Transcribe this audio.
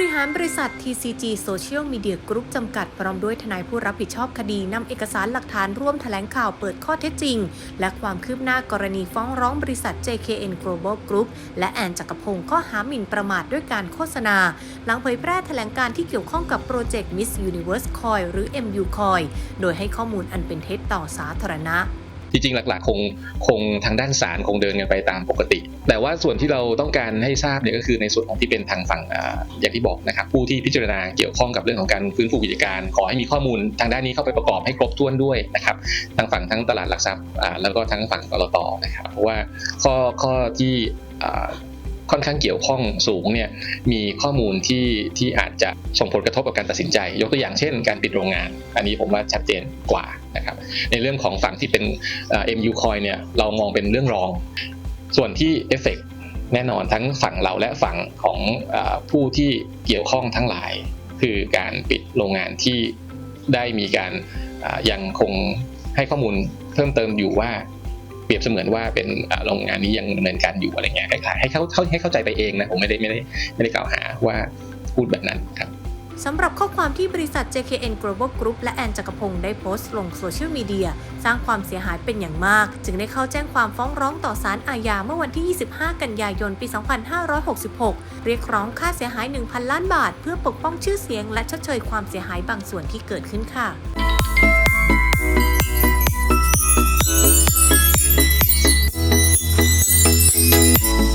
ริหารบริษัท TCG Social Media Group จำกัด พร้อมด้วยทนายผู้รับผิดชอบคดีนำเอกสารหลักฐานร่วมแถลงข่าวเปิดข้อเท็จจริง และความคืบหน้ากรณีฟ้องร้องบริษัท JKN Global Group และแอนจักรพงศ์ข้อหาหมิ่นประมาทด้วยการโฆษณา หลังเผยแพร่แถลงการที่เกี่ยวข้องกับโปรเจกต์ Miss Universe Coin หรือ MU Coin โดยให้ข้อมูลอันเป็นเท็จต่อสาธารณะ จริงๆหลักๆ คงคงทางด้านศาลคงเดินกันไปตามปกติ แต่ว่าส่วนที่เราต้องการให้ทราบเนี่ยก็คือในส่วนของที่เป็นทางฝั่งออย่างที่บอกนะครับผู้ที่พิจารณาเกี่ยวข้องกับเรื่องของการฟื้นฟูกิจการ ขอให้มีข้อมูลทางด้านนี้เข้าไปประกอบให้ครบถ้วนด้วยนะครับทางฝั่งทั้งตลาดหลักทรัพย์แล้วก็ทั้งฝั่งกรตนะครับเพราะว่าข้อข้อที่ ค่อนข้างเกี่ยวข้องสูงเนี่ยมีข้อมูลที่ที่อาจจะส่งผลกระทบกับการตัดสินใจ ยกตัวอย่างเช่น การปิดโรงงาน อันนี้ผมว่าชัดเจนกว่านะครับในเรื่องของฝั่งที่เป็นเอ่อ MU Coin เนี่ยเรามองเป็นเรื่องรอง ส่วนที่เอฟเฟกแน่นอนทั้งฝั่งเราและฝั่งของอผู้ที่เกี่ยวข้องทั้งหลาย คือการปิดโรงงานที่ได้มีการยังคงให้ข้อมูลเพิ่มเติมอยู่ว่า เปรียบเสมือนว่าเป็นโรงงานนี้ยังดำเนินการอยู่อะไรเงี้ยคล้ายๆให้เขาเขาให้เข้าใจไปเองนะผมไม่ได้ไม่ได้ไม่ได้กล่าวหาว่าพูดแบบนั้นครับสำหรับข้อความที่บริษัท JKN Global Group และแอนจักรพงศ์ได้โพสต์ลงโซเชียลมีเดียสร้างความเสียหายเป็นอย่างมาก จึงได้เข้าแจ้งความฟ้องร้องต่อศาลอาญาเมื่อวันที่ 25 กันยายน ปี 2566 เรียกร้องค่าเสียหาย 1,000 ล้านบาท เพื่อปกป้องชื่อเสียงและชดเชยความเสียหายบางส่วนที่เกิดขึ้นค่ะ